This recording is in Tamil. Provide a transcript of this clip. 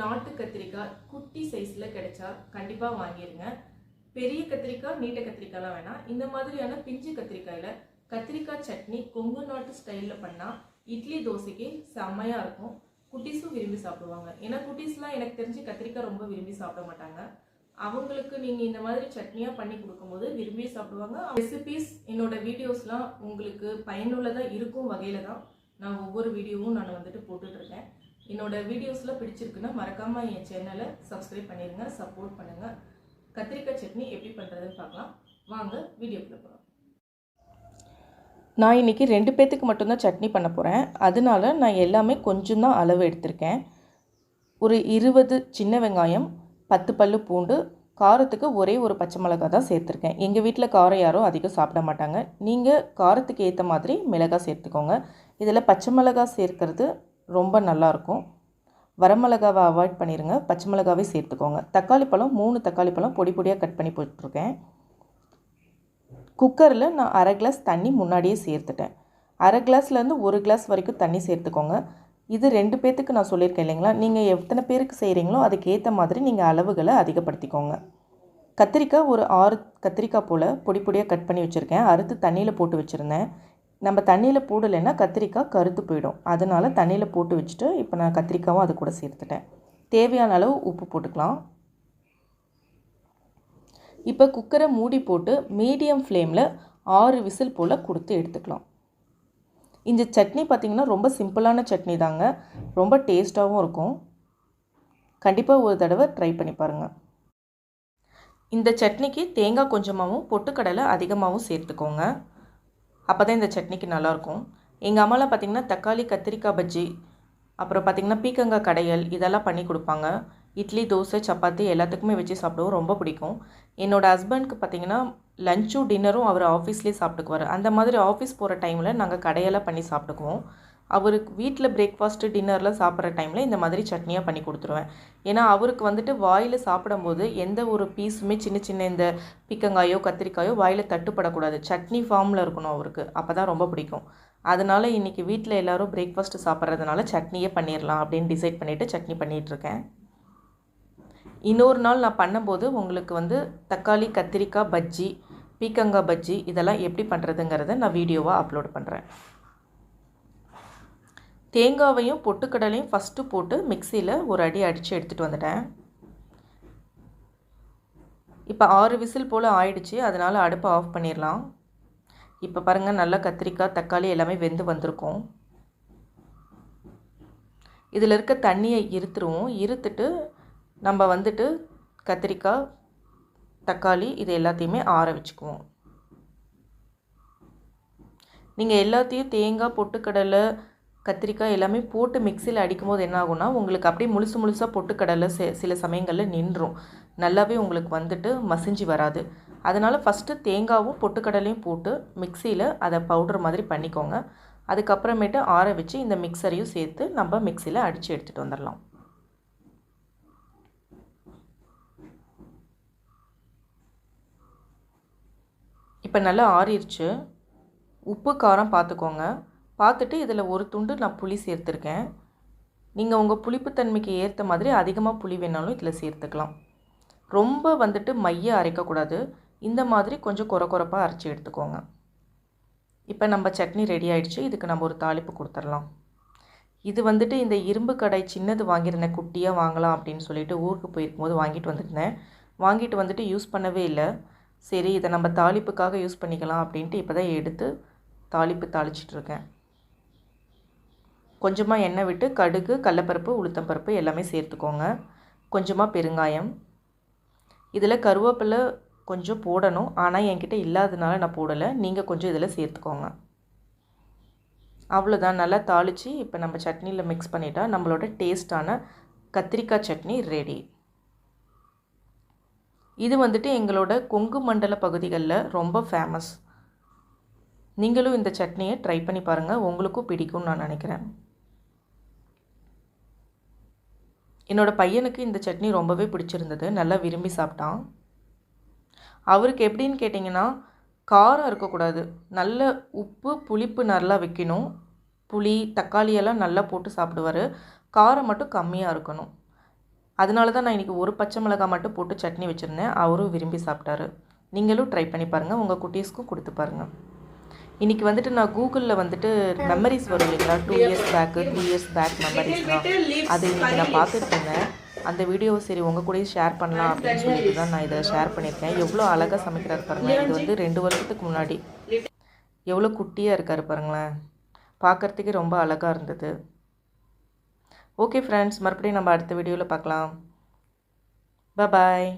நாட்டு கத்திரிக்காய் குட்டி சைஸில் கிடைச்சா கண்டிப்பாக வாங்கிடுங்க பெரிய கத்திரிக்காய் நீட்ட கத்திரிக்காய்லாம் வேணாம். இந்த மாதிரியான பிஞ்சு கத்திரிக்காயில் கத்திரிக்காய் சட்னி கொங்கு நாட்டு ஸ்டைலில் பண்ணால் இட்லி தோசைக்கு செம்மையாக இருக்கும். குட்டீஸும் விரும்பி சாப்பிடுவாங்க. ஏன்னா குட்டீஸ்லாம் எனக்கு தெரிஞ்சு கத்திரிக்காய் ரொம்ப விரும்பி சாப்பிட மாட்டாங்க. அவங்களுக்கு நீங்கள் இந்த மாதிரி சட்னியாக பண்ணி கொடுக்கும்போது விரும்பி சாப்பிடுவாங்க. ரெசிபீஸ் என்னோட வீடியோஸ்லாம் உங்களுக்கு பயனுள்ளதாக இருக்கும் வகையில் தான் நான் ஒவ்வொரு வீடியோவும் நான் வந்துட்டு போட்டுட்ருக்கேன் என்னோட வீடியோஸ்லாம் பிடிச்சிருக்குன்னா மறக்காமல் என் சேனலை சப்ஸ்கிரைப் பண்ணிடுங்க சப்போர்ட் பண்ணுங்கள் கத்திரிக்காய் சட்னி எப்படி பண்ணுறதுன்னு பார்க்கலாம். வாங்க வீடியோக்குள்ளே போகலாம் நான் இன்றைக்கி ரெண்டு பேர்த்துக்கு மட்டும்தான் சட்னி பண்ண போகிறேன் அதனால நான் எல்லாமே கொஞ்சம் தான் அளவு எடுத்திருக்கேன். ஒரு இருபது சின்ன வெங்காயம் பத்து பல்லு பூண்டு காரத்துக்கு ஒரே ஒரு பச்சை மிளகாய் தான் சேர்த்துருக்கேன். எங்கள் வீட்டில் காரம் யாரும் அதிகம் சாப்பிட மாட்டாங்க. நீங்கள் காரத்துக்கு ஏற்ற மாதிரி மிளகாய் சேர்த்துக்கோங்க. இதில் பச்சை மிளகாய் சேர்க்கறது ரொம்ப நல்லாயிருக்கும் வரமிளகாவை அவாய்ட் பண்ணிடுங்க பச்சை மிளகாவே சேர்த்துக்கோங்க. தக்காளி பழம் மூணு தக்காளி பழம் பொடி பொடியாக கட் பண்ணி போட்டிருக்கேன். குக்கரில் நான் அரை கிளாஸ் தண்ணி முன்னாடியே சேர்த்துட்டேன். அரை கிளாஸ்லேருந்து ஒரு கிளாஸ் வரைக்கும் தண்ணி சேர்த்துக்கோங்க. இது ரெண்டு பேர்த்துக்கு நான் சொல்லியிருக்கேன் இல்லைங்களா? நீங்கள் எத்தனை பேருக்கு செய்கிறீங்களோ அதுக்கேற்ற மாதிரி நீங்கள் அளவுகளை அதிகப்படுத்திக்கோங்க. கத்திரிக்காய் ஒரு ஆறு கத்திரிக்காய் போல் பொடி பொடியாக கட் பண்ணி வச்சுருக்கேன். அறுத்து தண்ணியில் போட்டு வச்சுருந்தேன். நம்ம தண்ணியில் போடலைன்னா கத்திரிக்காய் கருத்து போயிடும். அதனால் தண்ணியில் போட்டு வச்சுட்டு இப்போ நான் கத்திரிக்காவும் அது கூட சேர்த்துட்டேன். தேவையான அளவு உப்பு போட்டுக்கலாம். இப்போ குக்கரை மூடி போட்டு மீடியம் ஃப்ளேமில் ஆறு விசில் போல் கொடுத்து எடுத்துக்கலாம். இந்த சட்னி பார்த்திங்கன்னா ரொம்ப சிம்பிளான சட்னி தாங்க. ரொம்ப டேஸ்ட்டாகவும் இருக்கும். கண்டிப்பாக ஒரு தடவை ட்ரை பண்ணி பாருங்கள் இந்த சட்னிக்கு தேங்காய் கொஞ்சமாகவும் பொட்டுக்கடலை அதிகமாகவும் சேர்த்துக்கோங்க. அப்போ தான் இந்த சட்னிக்கு நல்லாயிருக்கும். எங்கள் அம்மாலாம் பார்த்திங்கன்னா தக்காளி கத்திரிக்காய் பஜ்ஜி அப்புறம் பார்த்திங்கன்னா பீக்கங்காய் கடையல் இதெல்லாம் பண்ணி கொடுப்பாங்க. இட்லி தோசை சப்பாத்தி எல்லாத்துக்குமே வச்சு சாப்பிடவும். ரொம்ப பிடிக்கும். என்னோடய ஹஸ்பண்ட்க்கு பார்த்திங்கன்னா லஞ்சும் டின்னரும் அவர் ஆஃபீஸ்லேயே சாப்பிட்டுக்குவார். அந்த மாதிரி ஆஃபீஸ் போகிற டைமில் நாங்கள் கடையெல்லாம் பண்ணி சாப்பிட்டுக்குவோம். அவருக்கு வீட்டில் பிரேக்ஃபாஸ்ட்டு டின்னரில் சாப்பிட்ற டைமில் இந்த மாதிரி சட்னியாக பண்ணி கொடுத்துருவேன். ஏன்னா அவருக்கு வந்துட்டு வாயில் சாப்பிடும்போது எந்த ஒரு பீஸுமே சின்ன சின்ன இந்த பிக்கங்காயோ கத்திரிக்காயோ வாயில் தட்டுப்படக்கூடாது. சட்னி ஃபார்மில் இருக்கணும் அவருக்கு. அப்போ தான் ரொம்ப பிடிக்கும். அதனால் இன்றைக்கி வீட்டில் எல்லோரும் பிரேக்ஃபாஸ்ட்டு சாப்பிட்றதுனால சட்னியே பண்ணிடலாம் அப்படின்னு டிசைட் பண்ணிவிட்டு சட்னி பண்ணிகிட்ருக்கேன் இன்னொரு நாள் நான் பண்ணும்போது உங்களுக்கு வந்து தக்காளி கத்திரிக்காய் பஜ்ஜி பீக்கங்காய் பஜ்ஜி இதெல்லாம் எப்படி பண்ணுறதுங்கிறத நான் வீடியோவாக அப்லோட் பண்ணுறேன் தேங்காவையும் பொட்டுக்கடலையும் ஃபஸ்ட்டு போட்டு மிக்சியில் ஒரு அடி அடித்து எடுத்துகிட்டு வந்துட்டேன். இப்போ ஆறு விசில் போல் ஆயிடுச்சு. அதனால் அடுப்பை ஆஃப் பண்ணிடலாம். இப்போ பாருங்கள் நல்லா கத்திரிக்காய் தக்காளி எல்லாமே வெந்து வந்திருக்கும். இதில் இருக்க தண்ணியை இருத்துருவோம். இருத்துட்டு நம்ம வந்துட்டு கத்திரிக்காய் தக்காளி இது எல்லாத்தையுமே ஆற வச்சுக்குவோம். நீங்கள் எல்லாத்தையும் தேங்காய் பொட்டுக்கடலை கத்திரிக்காய் எல்லாமே போட்டு மிக்சியில் அடிக்கும்போது என்ன ஆகும்னா உங்களுக்கு அப்படியே முழுசு முழுசாக பொட்டுக்கடலை சில சமயங்களில் நின்றும் நல்லாவே உங்களுக்கு வந்துட்டு மசிஞ்சு வராது. அதனால் ஃபஸ்ட்டு தேங்காவும் பொட்டுக்கடலையும் போட்டு மிக்சியில் அதை பவுடர் மாதிரி பண்ணிக்கோங்க. அதுக்கப்புறமேட்டு ஆற வச்சு இந்த மிக்சரையும் சேர்த்து நம்ம மிக்சியில் அடித்து எடுத்துகிட்டு வந்துடலாம் இப்போ நல்லா ஆறிடுச்சு உப்பு காரம் பார்த்துக்கோங்க பார்த்துட்டு இதில் ஒரு துண்டு நான் புளி சேர்த்துருக்கேன். நீங்கள் உங்கள் புளிப்புத்தன்மைக்கு ஏற்ற மாதிரி அதிகமாக புளி வேணாலும் இதில் சேர்த்துக்கலாம். ரொம்ப வந்துட்டு மைய அரைக்கக்கூடாது. இந்த மாதிரி கொஞ்சம் குறை குறைப்பாக அரைச்சி எடுத்துக்கோங்க. இப்போ நம்ம சட்னி ரெடி ஆகிடுச்சு இதுக்கு நம்ம ஒரு தாளிப்பு கொடுத்துடலாம். இது வந்துட்டு இந்த இரும்பு கடை சின்னது வாங்கியிருந்தேன். குட்டியாக வாங்கலாம் அப்படின்னு சொல்லிட்டு ஊருக்கு போயிருக்கும்போது வாங்கிட்டு வந்துருந்தேன். வாங்கிட்டு வந்துட்டு யூஸ் பண்ணவே இல்லை. சரி இதை நம்ம தாளிப்புக்காக யூஸ் பண்ணிக்கலாம் அப்படின்ட்டு இப்போ தான் எடுத்து தாளிப்பு தாளிச்சிட்ருக்கேன் கொஞ்சமாக எண்ணெய் விட்டு கடுகு கடலப்பருப்பு உளுத்தம்பருப்பு எல்லாமே சேர்த்துக்கோங்க. கொஞ்சமாக பெருங்காயம். இதில் கருவேப்பிலை கொஞ்சம் போடணும். ஆனால் என்கிட்ட இல்லாததுனால நான் போடலை. நீங்கள் கொஞ்சம் இதில் சேர்த்துக்கோங்க. அவ்வளோதான் நல்லா தாளித்து இப்போ நம்ம சட்னியில் மிக்ஸ் பண்ணிட்டா நம்மளோட டேஸ்ட்டான கத்திரிக்காய் சட்னி ரெடி இது வந்துட்டு எங்களோட கொங்கு மண்டல பகுதிகளில் ரொம்ப ஃபேமஸ் நீங்களும் இந்த சட்னியை ட்ரை பண்ணி பாருங்கள் உங்களுக்கும் பிடிக்கும்னு நான் நினைக்கிறேன். என்னோடய பையனுக்கு இந்த சட்னி ரொம்பவே பிடிச்சிருந்தது. நல்லா விரும்பி சாப்பிட்டான். அவருக்கு எப்படின்னு கேட்டிங்கன்னா காரம் இருக்கக்கூடாது. நல்ல உப்பு புளிப்பு நல்லா வைக்கணும். புளி தக்காளியெல்லாம் நல்லா போட்டு சாப்பிடுவார். காரம் மட்டும் கம்மியாக இருக்கணும். அதனால தான் நான் இன்றைக்கி ஒரு பச்சை மிளகாய் மட்டும் போட்டு சட்னி வச்சுருந்தேன். அவரும் விரும்பி சாப்பிட்டாரு. நீங்களும் ட்ரை பண்ணி பாருங்கள் உங்கள் குட்டீஸ்க்கும் கொடுத்து பாருங்கள் இன்றைக்கி வந்துட்டு நான் கூகுளில் வந்துட்டு மெமரிஸ் வரும் இல்லைங்களா? Two years back three years back மெமரிஸ்லாம் அது இன்றைக்கி நான் பார்த்துட்டு இருந்தேன் அந்த வீடியோவை சரி உங்கள் கூட ஷேர் பண்ணலாம் அப்படின்னு சொல்லிட்டு தான் நான் இதை ஷேர் பண்ணியிருக்கேன். எவ்வளோ அழகாக சமைக்கிறாரு பாருங்கள் இது வந்து ரெண்டு வருஷத்துக்கு முன்னாடி. எவ்வளோ குட்டியாக இருக்கார் பாருங்களேன். பார்க்குறதுக்கே ரொம்ப அழகாக இருந்தது. ஓகே ஃப்ரெண்ட்ஸ் மறுபடியும் நம்ம அடுத்த வீடியோவில் பார்க்கலாம். பாய்